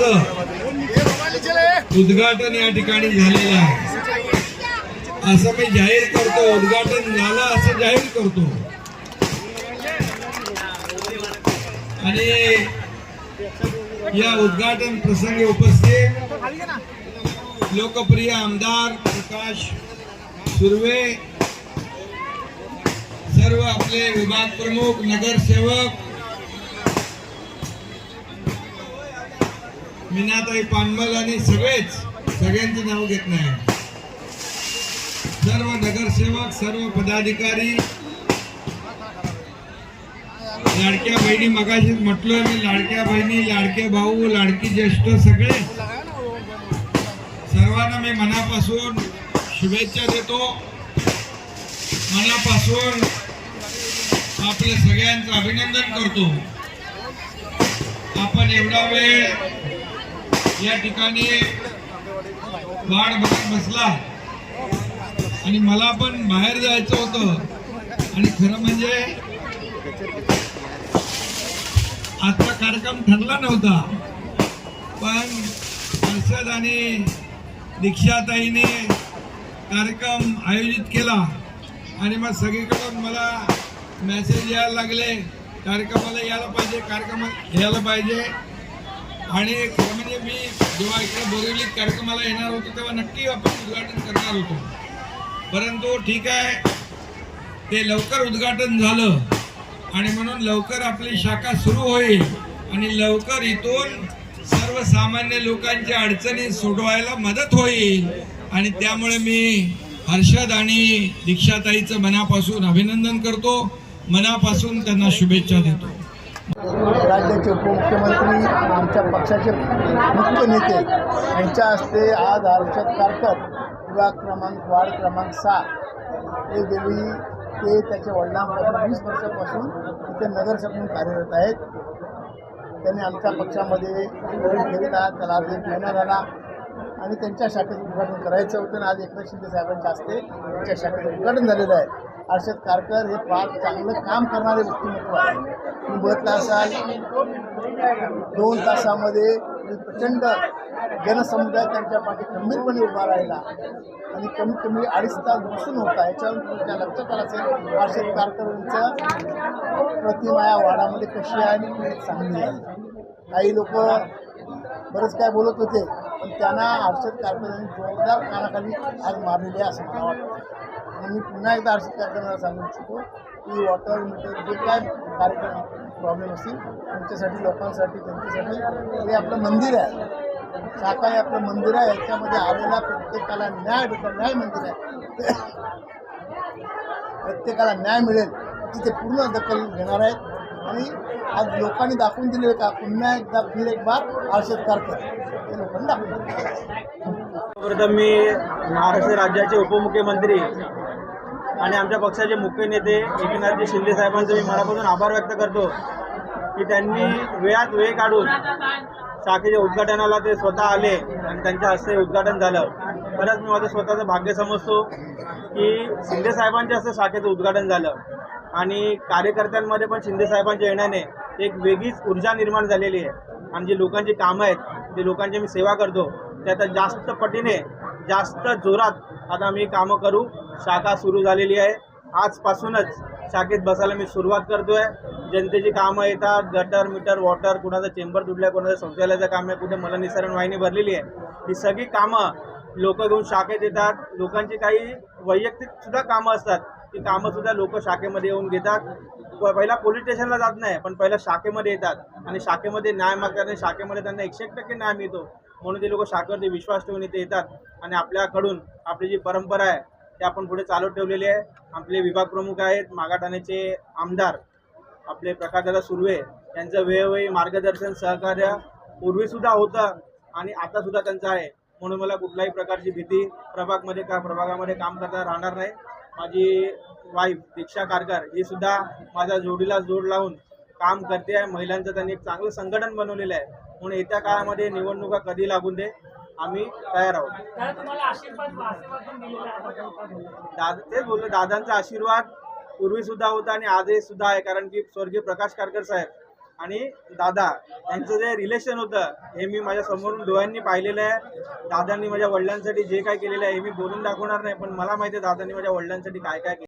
नळाचं उद्घाटन या ठिकाणी झालेलं आहे. असं मी जाहीर करतो उद्घाटन झालं असं जाहीर करतो. आणि या उद्घाटन प्रसंगी उपस्थित लोकप्रिय आमदार प्रकाश सुर्वे सर्व आपले विभाग प्रमुख नगरसेवक मीनाताई पानमल आणि सगळेच सगळ्यांचे नाव घेत नाही. सर्व नगरसेवक सर्व पदाधिकारी लाडक्या बहिणी मगाशीच म्हटलोय मी लाडक्या बहिणी लाडके भाऊ लाडकी ज्येष्ठ सगळे. सर्वांना मी मनापासून शुभेच्छा देतो. मनापासून आपल्या सगळ्यांचं अभिनंदन करतो. आपण एवढा वेळ या ठिकाणी वाढ बघत बसला. आणि मला पण बाहेर जायचं होतं. आणि खरं म्हणजे आजचा कार्यक्रम ठरला नव्हता. पण हर्षद आणि दीक्षाताईने कार्यक्रम आयोजित केला. आणि मग सगळीकडून मला मेसेज यायला लागले. कार्यक्रमाला यायला पाहिजे कार्यक्रमाला यायला पाहिजे. आणि खरं म्हणजे मी जेव्हा इकडे बोरिवलीत कार्यक्रमाला येणार होतो तेव्हा नक्की आपण उद्घाटन करणार होतो. परंतु ठीक आहे ते लवकर उद्घाटन झालं आणि म्हणून लवकर आपली शाखा सुरू होईल आणि लवकर इथून सर्वसामान्य लोकांच्या अडचणी सोडवायला मदत होईल. आणि त्यामुळे मी हर्षद आणि दीक्षाताईचं मनापासून अभिनंदन करतो. मनापासून त्यांना शुभेच्छा देतो. राज्याचे उपमुख्यमंत्री आमच्या पक्षाचे मुख्य नेते यांच्या हस्ते आज हर्षद कारकर विभाग क्रमांक वार्ड क्रमांक सहा हे गेली ते त्याच्या वडिलांपासून वीस वर्षापासून इथे नगरसेवक म्हणून कार्यरत आहेत. त्यांनी आमच्या पक्षामध्ये घेतला त्याला आज एक महिना झाला आणि त्यांच्या शाखेचं उद्घाटन करायचं होतं आणि आज एकनाथ शिंदे साहेबांच्या हस्ते त्यांच्या शाखेचं उद्घाटन झालेलं आहे. हर्षद कारकर हे फार चांगलं काम करणारे व्यक्तिमत्व आहे. तुम्ही बघितलं असाल दोन तासामध्ये प्रचंड जनसमुदाय त्यांच्या पाठी खंबीरपणे उभा राहिला. आणि कमीत कमी अडीच तास बसून होता. याच्यावर तुमच्या लक्षात आलं असेल हर्षद कारकर यांचं प्रतिमा या वाडामध्ये कशी आहे आणि चांगली आहे. काही लोक बरंच काय बोलत होते पण त्यांना हर्षद कारकर यांनी जोरदार कानाखाली आज मारलेली असं मला वाटतं. आणि मी पुन्हा एकदा हर्षद कार्यक्रमाला सांगू इच्छितो की वॉटर मीटर जे काय कार्यक्रम प्रॉब्लेम असतील तुमच्यासाठी लोकांसाठी त्यांच्यासाठी हे आपलं मंदिर आहे. शाखा हे आपलं मंदिर आहे. याच्यामध्ये आलेला प्रत्येकाला न्याय भेटेल. न्याय मंदिर आहे. प्रत्येकाला न्याय मिळेल. तिथे ते पूर्ण दखल घेणार आहेत. आणि आज लोकांनी दाखवून दिले का? पुन्हा एकदा फिर एक बार हर्षद कारकर ते लोकांनी दाखवून दिले मी महाराष्ट्र राज्याचे उपमुख्यमंत्री आणि आमच्या पक्षाचे मुख्य नेते एकनाथजी शिंदे साहेबांचे मी मनापासून आभार व्यक्त करतो की त्यांनी वेळात वेळ काढून शाखेच्या उद्घाटनाला ते स्वतः आले आणि त्यांच्या हस्ते उद्घाटन झालं. खरंच मी माझं स्वतःचं भाग्य समजतो की शिंदे साहेबांच्या हस्ते शाखेचं उद्घाटन झालं. आणि कार्यकर्त्यांमध्ये पण शिंदे साहेबांच्या येण्याने एक वेगळीच ऊर्जा निर्माण झालेली आहे. आणि जी लोकांची कामं आहेत जे लोकांची मी सेवा करतो ते आता जास्त पटीने जास्त जोरात आता मी कामं करू. शाखा सुरू झालेली आहे. आजपासूनच शाखेत बसायला मी सुरुवात करतोय. जनतेची कामं येतात. गटर मीटर वॉटर कुणाचं चेंबर तुटल्या कुणाचं शौचालयाचं काम आहे कुठे मला निसरण वाहिनी भरलेली आहे. ही सगळी कामं लोक घेऊन शाखेत येतात. लोकांची काही वैयक्तिकसुद्धा कामं असतात. ती कामंसुद्धा लोक शाखेमध्ये येऊन घेतात. प- पहिला पोलीस स्टेशनला जात नाही पण पहिला शाखेमध्ये येतात. आणि शाखेमध्ये न्याय मागतात आणि शाखेमध्ये त्यांना एकशे एक टक्के न्याय मिळतो. म्हणून ते लोक शाखेवरती विश्वास ठेवून इथे येतात. आणि आपल्याकडून आपली जी परंपरा आहे ते आपण पुढे चालू ठेवलेले आहे. आपले विभाग प्रमुख आहेत मागाठाण्याचे आमदार आपले प्रकाशदादा सुर्वे यांचं वेळोवेळी मार्गदर्शन सहकार्य पूर्वीसुद्धा होतं आणि आतासुद्धा त्यांचं आहे. म्हणून मला कुठल्याही प्रकारची भीती प्रभागमध्ये का प्रभागामध्ये काम करता राहणार नाही. माझी वाईफ दीक्षा कारकर ही सुद्धा माझ्या जोडीला जोड लावून काम करते आहे. महिलांचं त्यांनी एक चांगलं संघटन बनवलेलं आहे. म्हणून येत्या काळामध्ये निवडणुका कधी लागून दे आम्ही तयार आहोत. दादा तेच बोललो दादांचा आशीर्वाद पूर्वी सुद्धा होता आणि आजही सुद्धा आहे कारण की स्वर्गीय प्रकाश कारकर साहेब आणि दादा यांचं जे रिलेशन होतं हे मी माझ्या समोरून डोळ्यांनी पाहिलेलं आहे. दादांनी माझ्या वडिलांसाठी जे काय केलेलं आहे हे मी बोलून दाखवणार नाही पण मला माहिती आहे दादांनी माझ्या वडिलांसाठी काय काय केलं